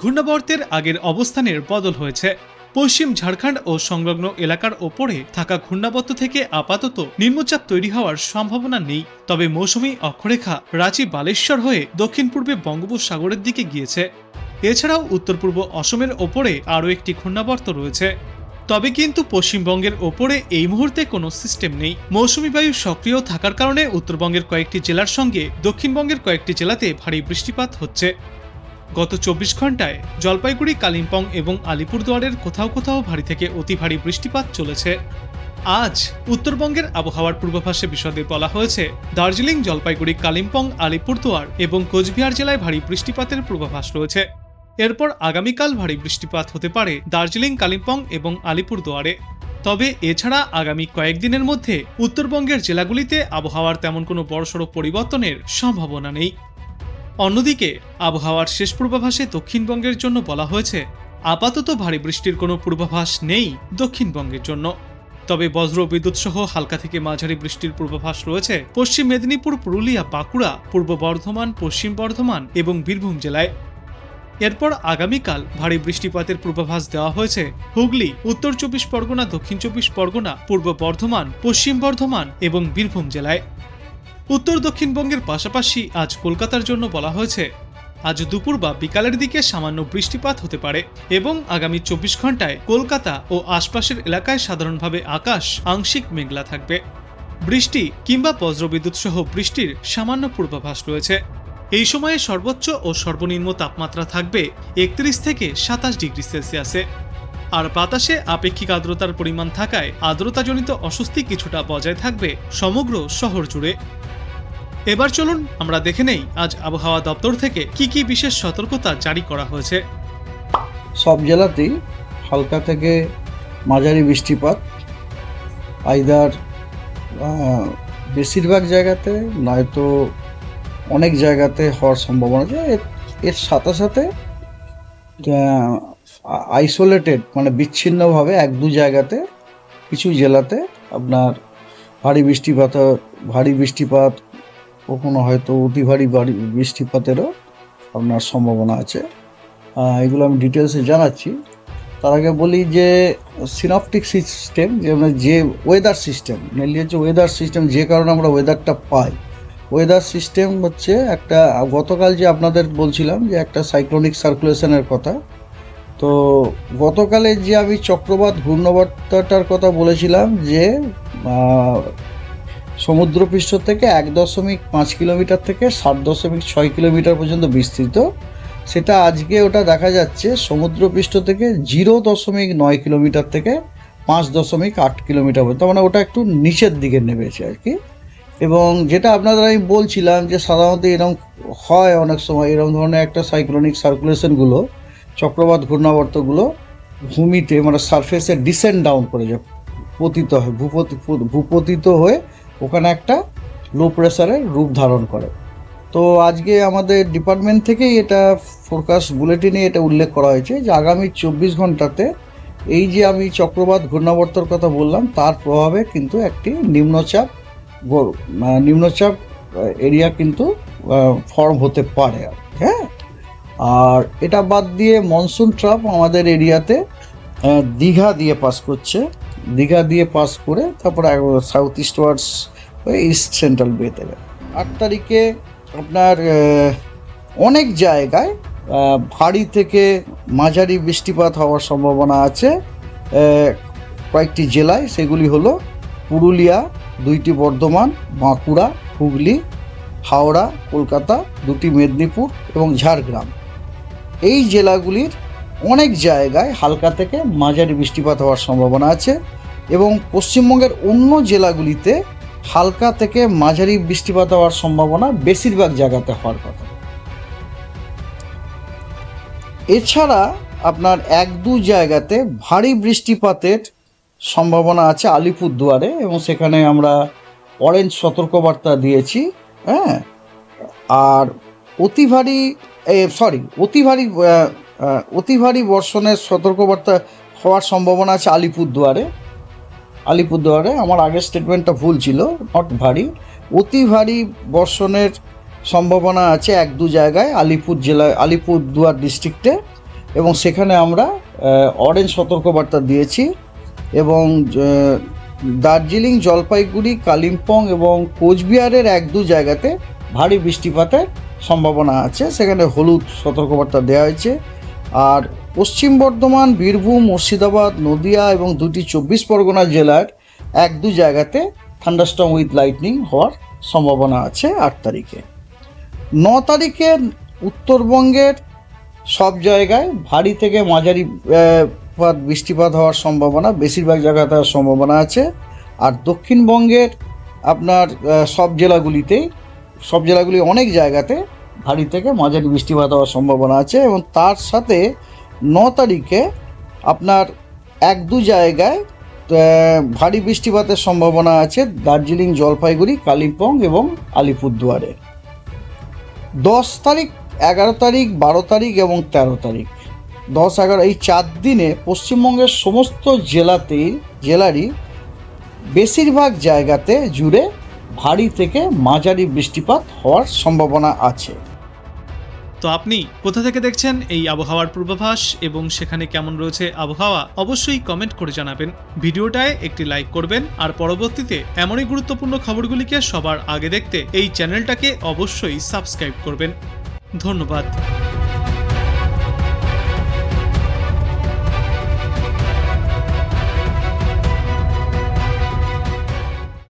ঘূর্ণাবর্তের আগের অবস্থানের বদল হয়েছে। পশ্চিম ঝাড়খণ্ড ও সংলগ্ন এলাকার ওপরে থাকা ঘূর্ণাবর্ত থেকে আপাতত নিম্নচাপ তৈরি হওয়ার সম্ভাবনা নেই। তবে মৌসুমী অক্ষরেখা রাঁচি বালেশ্বর হয়ে দক্ষিণ পূর্বে বঙ্গোপসাগরের দিকে গিয়েছে। এছাড়াও উত্তর পূর্ব অসমের ওপরে আরও একটি ঘূর্ণাবর্ত রয়েছে। তবে কিন্তু পশ্চিমবঙ্গের ওপরে এই মুহূর্তে কোনো সিস্টেম নেই। মৌসুমি বায়ু সক্রিয় থাকার কারণে উত্তরবঙ্গের কয়েকটি জেলার সঙ্গে দক্ষিণবঙ্গের কয়েকটি জেলাতে ভারী বৃষ্টিপাত হচ্ছে। গত চব্বিশ ঘন্টায় জলপাইগুড়ি, কালিম্পং এবং আলিপুরদুয়ারের কোথাও কোথাও ভারী থেকে অতি ভারী বৃষ্টিপাত চলেছে। আজ উত্তরবঙ্গের আবহাওয়ার পূর্বাভাসে বিশদে বলা হয়েছে, দার্জিলিং, জলপাইগুড়ি, কালিম্পং, আলিপুরদুয়ার এবং কোচবিহার জেলায় ভারী বৃষ্টিপাতের পূর্বাভাস রয়েছে। এরপর আগামীকাল ভারী বৃষ্টিপাত হতে পারে দার্জিলিং, কালিম্পং এবং আলিপুরদুয়ারে। তবে এছাড়া আগামী কয়েকদিনের মধ্যে উত্তরবঙ্গের জেলাগুলিতে আবহাওয়ার তেমন কোনো বড়সড় পরিবর্তনের সম্ভাবনা নেই। অন্যদিকে, আবহাওয়ার শেষ পূর্বাভাসে দক্ষিণবঙ্গের জন্য বলা হয়েছে, আপাতত ভারী বৃষ্টির কোনো পূর্বাভাস নেই দক্ষিণবঙ্গের জন্য। তবে বজ্র বিদ্যুৎ সহ হালকা থেকে মাঝারি বৃষ্টির পূর্বাভাস রয়েছে পশ্চিম মেদিনীপুর, পুরুলিয়া, বাঁকুড়া, পূর্ব বর্ধমান, পশ্চিম বর্ধমান এবং বীরভূম জেলায়। এরপর আগামীকাল ভারী বৃষ্টিপাতের পূর্বাভাস দেওয়া হয়েছে হুগলি, উত্তর চব্বিশ পরগনা, দক্ষিণ চব্বিশ পরগনা, পূর্ব বর্ধমান, পশ্চিম বর্ধমান এবং বীরভূম জেলায়। উত্তর দক্ষিণবঙ্গের পাশাপাশি আজ কলকাতার জন্য বলা হয়েছে, আজ দুপুর বা বিকালের দিকে সামান্য বৃষ্টিপাত হতে পারে এবং আগামী চব্বিশ ঘন্টায় কলকাতা ও আশপাশের এলাকায় সাধারণভাবে আকাশ আংশিক মেঘলা থাকবে। বৃষ্টি কিংবা বজ্রবিদ্যুৎ সহ বৃষ্টির সামান্য পূর্বাভাস রয়েছে। এই সময়ে সর্বোচ্চ ও সর্বনিম্ন তাপমাত্রা থাকবে একত্রিশ থেকে সাতাশ ডিগ্রি সেলসিয়াসে। আর বাতাসে আপেক্ষিক আর্দ্রতার পরিমাণ থাকায় আর্দ্রতাজনিত অস্বস্তি কিছুটা বজায় থাকবে সমগ্র শহর জুড়ে। এবার চলুন, আমরা দেখে নেই আজ আবহাওয়া দপ্তর থেকে কি কি বিশেষ সতর্কতা জারি করা হয়েছে। সব জেলাতেই হালকা থেকে মাঝারি বৃষ্টিপাত। আইদার বেশিরভাগ জায়গাতে নয়তো অনেক জায়গাতে হওয়ার সম্ভাবনা আছে। এর- সাথে সাথে আইসোলেটেড মানে বিচ্ছিন্নভাবে এক দু জায়গাতে, কিছু জেলাতে আপনার ভারী বৃষ্টিপাত ভারী বৃষ্টিপাত কখনো হয়তো অতি ভারী ভারী বৃষ্টিপাতেরও আপনার সম্ভাবনা আছে। এগুলো আমি ডিটেলসে জানাচ্ছি। তার আগে বলি যে সিনপটিক সিস্টেম যে মানে যে ওয়েদার সিস্টেম মেনলি হচ্ছে ওয়েদার সিস্টেম যে কারণে আমরা ওয়েদারটা পাই। ওয়েদার সিস্টেম হচ্ছে একটা, গতকাল যে আপনাদের বলছিলাম যে একটা সাইক্লোনিক সার্কুলেশনের কথা, তো গতকালে যে আমি চক্রবাত ঘূর্ণবার্তাটার কথা বলেছিলাম যে সমুদ্রপৃষ্ঠ থেকে এক দশমিক পাঁচ কিলোমিটার থেকে সাত দশমিক ছয় কিলোমিটার পর্যন্ত বিস্তৃত। সেটা আজকে ওটা দেখা যাচ্ছে সমুদ্রপৃষ্ঠ থেকে জিরো দশমিক নয় কিলোমিটার থেকে পাঁচ দশমিক আট কিলোমিটার পর্যন্ত। মানে ওটা একটু নিচের দিকে নেমেছে আর কি। এবং যেটা আপনাদের আমি বলছিলাম যে সাধারণত এরকম হয় অনেক সময়, এরকম ধরনের একটা সাইক্লোনিক সার্কুলেশনগুলো চক্রবাত ঘূর্ণাবর্তগুলো ভূমিতে মানে সারফেসে ডিসেন্ড ডাউন করে যায়, পতিত হয়, ভূপতি ভূপতিত হয়ে ওখানে একটা লো প্রেসারের রূপ ধারণ করে। তো আজকে আমাদের ডিপার্টমেন্ট থেকেই এটা ফোরকাস্ট বুলেটিনে এটা উল্লেখ করা হয়েছে যে আগামী চব্বিশ ঘন্টাতে এই যে আমি চক্রবাত ঘূর্ণাবর্তর কথা বললাম, তার প্রভাবে কিন্তু একটি নিম্নচাপ নিম্নচাপ এরিয়া কিন্তু ফর্ম হতে পারে হ্যাঁ? আর এটা বাদ দিয়ে মনসুন ট্রাপ আমাদের এরিয়াতে দীঘা দিয়ে পাস করছে। দীঘা দিয়ে পাস করে তারপরে সাউথ ইস্ট ওয়ার্ডস হয়ে ইস্ট সেন্ট্রাল বেতে আট তারিখে আপনার অনেক জায়গায় ভারী থেকে মাঝারি বৃষ্টিপাত হওয়ার সম্ভাবনা আছে। কয়েকটি জেলায় সেগুলি হলো পুরুলিয়া, দুইটি বর্ধমান, বাঁকুড়া, হুগলি, হাওড়া, কলকাতা, দুটি মেদিনীপুর এবং ঝাড়গ্রাম। এই জেলাগুলির অনেক জায়গায় হালকা থেকে মাঝারি বৃষ্টিপাত হওয়ার সম্ভাবনা আছে এবং পশ্চিমবঙ্গের অন্য জেলাগুলিতে হালকা থেকে মাঝারি বৃষ্টিপাত হওয়ার সম্ভাবনা বেশিরভাগ জায়গাতে হওয়ার কথা। এছাড়া আপনার এক দু জায়গাতে ভারী বৃষ্টিপাতের সম্ভাবনা আছে আলিপুরদুয়ারে এবং সেখানে আমরা অরেঞ্জ সতর্কবার্তা দিয়েছি হ্যাঁ? আর অতি ভারী সরি অতি ভারী অতি ভারী বর্ষণের সতর্কবার্তা হওয়ার সম্ভাবনা আছে আলিপুরদুয়ারে। আলিপুরদুয়ারে আমার আগের স্টেটমেন্টটা ভুল ছিল নট ভারী। অতি ভারী বর্ষণের সম্ভাবনা আছে এক দু জায়গায়, আলিপুর জেলায় আলিপুরদুয়ার ডিস্ট্রিক্টে এবং সেখানে আমরা অরেঞ্জ সতর্কবার্তা দিয়েছি। এবং দার্জিলিং, জলপাইগুড়ি, কালিম্পং এবং কোচবিহারের এক দু জায়গাতে ভারী বৃষ্টিপাতের সম্ভাবনা আছে। সেখানে হলুদ সতর্কবার্তা দেওয়া হয়েছে। আর পশ্চিম বর্ধমান, বীরভূম, মুর্শিদাবাদ, নদিয়া এবং দুটি চব্বিশ পরগনা জেলার এক দু জায়গাতে থান্ডারস্টর্ম উইথ লাইটনিং হওয়ার সম্ভাবনা আছে আট তারিখে। ন তারিখে উত্তরবঙ্গের সব জায়গায় ভারী থেকে মাঝারি পাত বৃষ্টিপাত হওয়ার সম্ভাবনা, বেশিরভাগ জায়গাতে হওয়ার সম্ভাবনা আছে। আর দক্ষিণবঙ্গের আপনার সব জেলাগুলিতেই, সব জেলাগুলি অনেক জায়গাতে ভারী থেকে মাঝারি বৃষ্টিপাত হওয়ার সম্ভাবনা আছে এবং তার সাথে ন তারিখে আপনার এক দু জায়গায় ভারী বৃষ্টিপাতের সম্ভাবনা আছে দার্জিলিং, জলপাইগুড়ি, কালিম্পং এবং আলিপুরদুয়ারে। দশ তারিখ, এগারো তারিখ, বারো তারিখ এবং তেরো তারিখ। দশ, এগারো, এই চার দিনে পশ্চিমবঙ্গের সমস্ত জেলাতেই জেলারই বেশিরভাগ জায়গাতে জুড়ে ভারী থেকে মাঝারি বৃষ্টিপাত হওয়ার সম্ভাবনা আছে। তো আপনি কোথা থেকে দেখছেন এই আবহাওয়ার পূর্বাভাস এবং সেখানে কেমন রয়েছে আবহাওয়া অবশ্যই কমেন্ট করে জানাবেন। ভিডিওটায় একটি লাইক করবেন আর পরবর্তীতে এমনই গুরুত্বপূর্ণ খবরগুলিকে সবার আগে দেখতে এই চ্যানেলটাকে অবশ্যই সাবস্ক্রাইব করবেন। ধন্যবাদ।